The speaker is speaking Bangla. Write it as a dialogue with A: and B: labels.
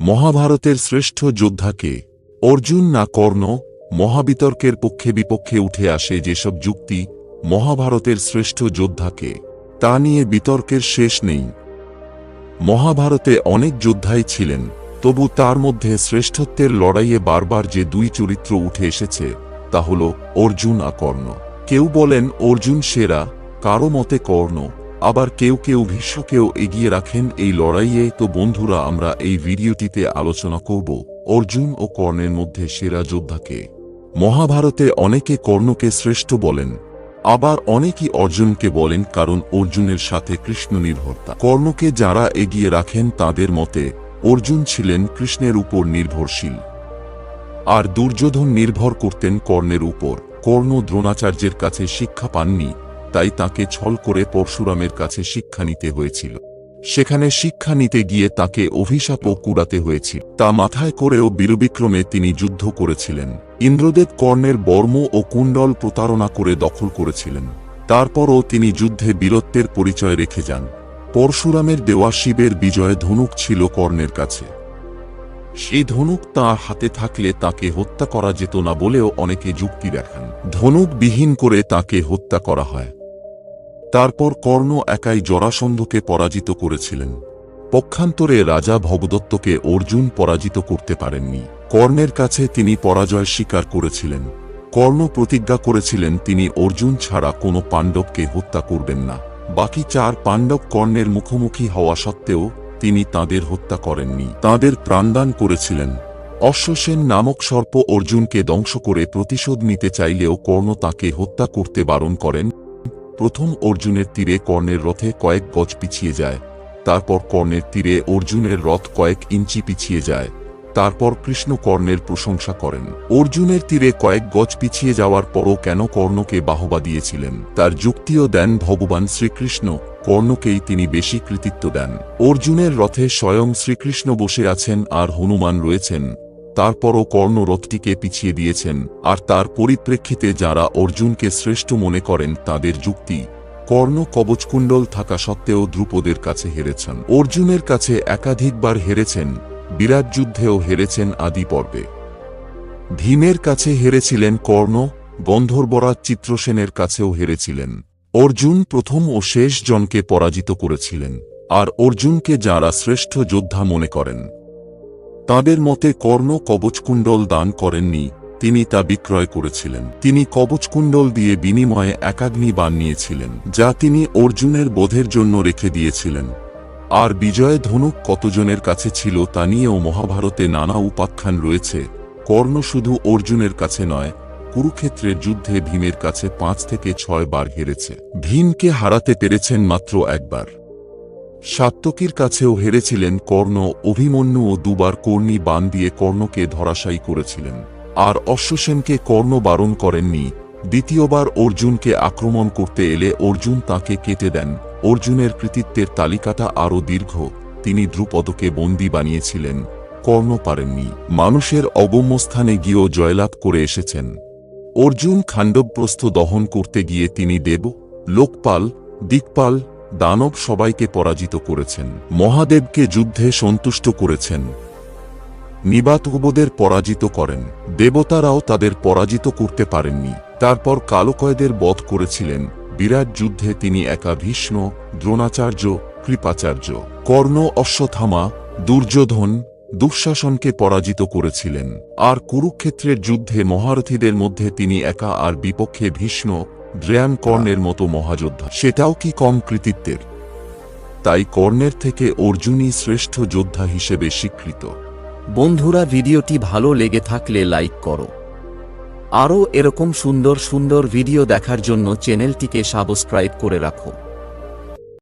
A: মহাভারতের শ্রেষ্ঠ যোদ্ধাকে অর্জুন না কর্ণ মহাবিতর্কের পক্ষে বিপক্ষে উঠে আসে যেসব যুক্তি মহাভারতের শ্রেষ্ঠ যোদ্ধাকে, তা নিয়ে বিতর্কের শেষ নেই। মহাভারতে অনেক যোদ্ধাই ছিলেন, তবু তার মধ্যে শ্রেষ্ঠত্বের লড়াইয়ে বারবার যে দুই চরিত্র উঠে এসেছে, তা হল অর্জুন আর কর্ণ। কেউ বলেন, অর্জুন সেরা, কারও মতে কর্ণ। আবার কেউ কেউ ভীষ্মকেও এগিয়ে রাখেন এই লড়াইয়ে। তো বন্ধুরা, আমরা এই ভিডিওটিতে আলোচনা করব অর্জুন ও কর্ণের মধ্যে সেরা যোদ্ধাকে। মহাভারতে অনেকে কর্ণকে শ্রেষ্ঠ বলেন, আবার অনেকেই অর্জুনকে বলেন কারণ অর্জুনের সাথে কৃষ্ণ নির্ভরতা। কর্ণকে যারা এগিয়ে রাখেন তাদের মতে, অর্জুন ছিলেন কৃষ্ণের উপর নির্ভরশীল। আর দুর্যোধন নির্ভর করতেন কর্ণের উপর। কর্ণ দ্রোণাচার্যের কাছে শিক্ষা পাননি। তাই তাকে ছল করে পরশুরামের কাছে শিক্ষা নিতে হয়েছিল। সেখানে শিক্ষা নিতে গিয়ে তাকে অভিশাপও কুড়াতে হয়েছিল। তা মাথায় করেও বীরবিক্রমে তিনি যুদ্ধ করেছিলেন। ইন্দ্রদেব কর্ণের বর্ম ও কুণ্ডল প্রতারণা করে দখল করেছিলেন। তারপরও তিনি যুদ্ধে বীরত্বের পরিচয় রেখে যান। পরশুরামের দেওয়া শিবের বিজয় ধনুক ছিল কর্ণের কাছে। সেই ধনুক তাঁর হাতে থাকলে তাকে হত্যা করা যেত না বলেও অনেকে যুক্তি দেখান। ধনুক বিহীন করে তাকে হত্যা করা হয়। তারপর কর্ণ একাই জরাসন্ধকে পরাজিত করেছিলেন। পক্ষান্তরে রাজা ভগদত্তকে অর্জুন পরাজিত করতে পারেননি। কর্ণের কাছে তিনি পরাজয় স্বীকার করেছিলেন। কর্ণ প্রতিজ্ঞা করেছিলেন তিনি অর্জুন ছাড়া কোনো পাণ্ডবকে হত্যা করবেন না। বাকি চার পাণ্ডব কর্ণের মুখোমুখি হওয়া সত্ত্বেও তিনি তাদের হত্যা করেননি। তাদের প্রাণদান করেছিলেন। অশ্বসেন নামক সর্প অর্জুনকে ধ্বংস করে প্রতিশোধ নিতে চাইলেও কর্ণ তাকে হত্যা করতে বারণ করেন। প্রথম অর্জুনের তীরে কর্ণের রথে কয়েক গজ পিছিয়ে যায়। তারপর কর্ণের তীরে অর্জুনের রথ কয়েক ইঞ্চি পিছিয়ে যায়। তারপর কৃষ্ণ কর্ণের প্রশংসা করেন। অর্জুনের তীরে কয়েক গজ পিছিয়ে যাওয়ার পরও কেন কর্ণকে বাহবা দিয়েছিলেন? তার যুক্তিও দেন ভগবান শ্রীকৃষ্ণ, কর্ণকেই তিনি বেশি কৃতিত্ব দেন। অর্জুনের রথে স্বয়ং শ্রীকৃষ্ণ বসে আছেন আর হনুমান রয়েছেন। তারপরও কর্ণরথটিকে পিছিয়ে দিয়েছেন, আর তার পরিপ্রেক্ষিতে যারা অর্জুনকে শ্রেষ্ঠ মনে করেন তাদের যুক্তি, কর্ণ কবচকুণ্ডল থাকা সত্ত্বেও দ্রুপদের কাছে হেরেছেন। অর্জুনের কাছে একাধিকবার হেরেছেন, বিরাট যুদ্ধেও হেরেছেন আদি পর্বে। ভীমের কাছে হেরেছিলেন কর্ণ, গন্ধর্বরাজ চিত্রসেনের কাছেও হেরেছিলেন। অর্জুন প্রথম ও শেষ জনকে পরাজিত করেছিলেন, আর অর্জুনকে যারা শ্রেষ্ঠ যোদ্ধা মনে করেন তাদের মতে কর্ণ কবচকুণ্ডল দান করেননি, তিনি তা বিক্রয় করেছিলেন। তিনি কবচকুণ্ডল দিয়ে বিনিময়ে একাগ্নি বান নিয়েছিলেন, যা তিনি অর্জুনের বোধের জন্য রেখে দিয়েছিলেন। আর বিজয় ধনুক কতজনের কাছে ছিল তা নিয়েও মহাভারতে নানা উপাখ্যান রয়েছে। কর্ণ শুধু অর্জুনের কাছে নয়, কুরুক্ষেত্রের যুদ্ধে ভীমের কাছে পাঁচ থেকে ছয় বার হেরেছে। ভীমকে হারাতে পেরেছেন মাত্র একবার। সাত্তকীর কাছেও হেরেছিলেন কর্ণ অভিমন্যুও দুবার কর্ণী বান দিয়ে কর্ণকে ধরাশায়ী করেছিলেন। আর অশ্বসেনকে কর্ণ বারণ করেননি। দ্বিতীয়বার অর্জুনকে আক্রমণ করতে এলে অর্জুন তাকে কেটে দেন। অর্জুনের কৃতিত্বের তালিকাটা আরও দীর্ঘ। তিনি দ্রুপদকে বন্দী বানিয়েছিলেন। কর্ণ পারেননি। মানুষের অগম্য স্থানে গিয়েও জয়লাভ করে এসেছেন। অর্জুন খাণ্ডবপ্রস্থ দহন করতে গিয়ে তিনি দেব, লোকপাল, দিকপাল দানব সবাইকে পরাজিত করেছেন। মহাদেবকে যুদ্ধে সন্তুষ্ট করেছেন। নিবাতকবদের পরাজিত করেন। দেবতারাও তাদের পরাজিত করতে পারেননি। তারপর কালকয়েদের বধ করেছিলেন। বিরাট যুদ্ধে তিনি একা ভীষ্ম দ্রোণাচার্য, কৃপাচার্য। কর্ণ অশ্বথামা দুর্যোধন দুঃশাসনকে পরাজিত করেছিলেন। আর কুরুক্ষেত্রের যুদ্ধে মহারথীদের মধ্যে তিনি একা আর বিপক্ষে ভীষ্ম দ্রেয়ান কর্ণের মতো মহাযোদ্ধা। সেটাও কি কম কৃতিত্বের? তাই কর্ণের থেকে অর্জুনই শ্রেষ্ঠ যোদ্ধা হিসেবে স্বীকৃত।
B: বন্ধুরা, ভিডিওটি ভালো লেগে থাকলে লাইক করো। আরও এরকম সুন্দর সুন্দর ভিডিও দেখার জন্য চ্যানেলটিকে সাবস্ক্রাইব করে রাখো।